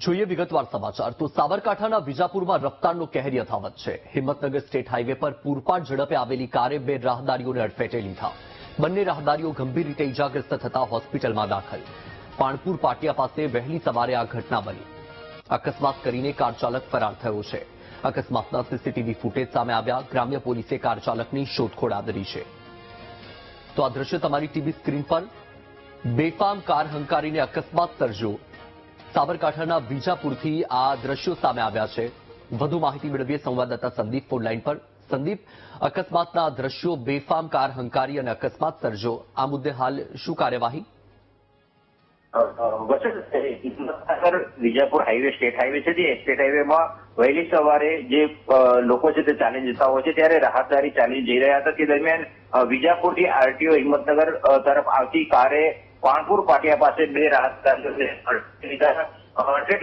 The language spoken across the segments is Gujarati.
જોઈએ વિગતવાર સમાચાર. તો સાબરકાંઠાના વિજાપુરમાં રફતારનો કહેર યથાવત છે. હિંમતનગર સ્ટેટ હાઈવે પર પૂરપાટ ઝડપે આવેલી કારે બે રાહદારીઓને અડફેટે લીધા. બંને રાહદારીઓ ગંભીર રીતે ઇજાગ્રસ્ત થતા હોસ્પિટલમાં દાખલ. પાણપુર પાટિયા પાસે વહેલી સવારે આ ઘટના બની. અકસ્માત કરીને કાર ચાલક ફરાર થયો છે. અકસ્માતના સીસીટીવી ફૂટેજ સામે આવ્યા ગ્રામ્ય પોલીસે કાર ચાલકની શોધખોળ આદરી છે. તો આ દ્રશ્ય તમારી ટીવી સ્ક્રીન પર. બેફામ કાર હંકારીને અકસ્માત સર્જ્યો. સાબરકાંઠાના વિજાપુરથી આ દ્રશ્યો સામે આવ્યા છે. વધુ માહિતી મેળવીએ સંવાદદાતા સંદીપ ફોનલાઈન પર. સંદીપ, અકસ્માતના દ્રશ્યો બેફામ, કાર હંકારી અને અકસ્માત સર્જો. આ મુદ્દે હાલ શું કાર્યવાહી? વિજાપુર હાઈવે, સ્ટેટ હાઈવે છે જે. સ્ટેટ હાઈવેમાં વહેલી સવારે જે લોકો છે તે ચાલી જતા હોય છે, ત્યારે રાહતદારી ચાલી જઈ રહ્યા હતા. તે દરમિયાન વિજાપુરથી આરટીઓ હિંમતનગર તરફ આવતી કારે પાણપુર પાટિયા પાસે બે રાહત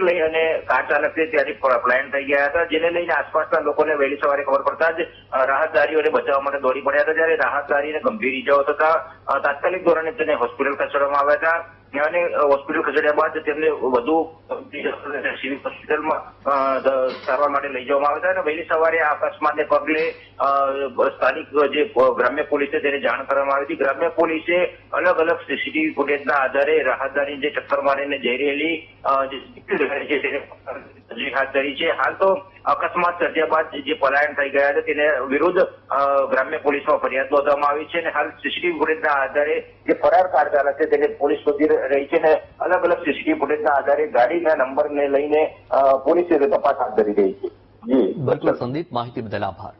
લઈ અને કાર ચાલક ત્યાંથી પલાયન થઈ ગયા હતા. જેને લઈને આસપાસના લોકોને વહેલી સવારે ખબર પડતા જ રાહતદારીઓને બચાવવા માટે દોડી પડ્યા હતા. જ્યારે રાહતદારીને ગંભીર ઈજાઓ થતા તાત્કાલિક ધોરણે તેને હોસ્પિટલ ખસેડવામાં આવ્યા હતા. અ, હોસ્પિટલ ખસેડ્યા બાદ તેમને વધુ સિવિલ હોસ્પિટલમાં સારવાર માટે લઈ જવામાં આવ્યા હતા અને વહેલી સવારે આ અકસ્માતને પગલે સ્થાનિક જે ગ્રામ્ય પોલીસે તેને જાણ કરવામાં આવી હતી. ગ્રામ્ય પોલીસે અલગ અલગ સીસીટીવી ફૂટેજના આધારે રાહતદારી જે ટક્કર મારીને જઈ રહેલી જે તેને હાથ ધરી છે. હાલ તો અકસ્માત સર્જ્યા બાદ જે પલાયન થઈ ગયા છે તેને વિરુદ્ધ ગ્રામ્ય પોલીસમાં ફરિયાદ નોંધવામાં આવી છે અને હાલ સીસીટીવી ફૂટેજના આધારે જે ફરાર કાર ચાલક છે તેને પોલીસ શોધી રહી છે અને અલગ અલગ સીસીટીવી ફૂટેજના આધારે ગાડીના નંબરને લઈને પોલીસે તપાસ હાથ ધરી રહી છે. જી બિલકુલ સંદીપ, માહિતી બદલ આભાર.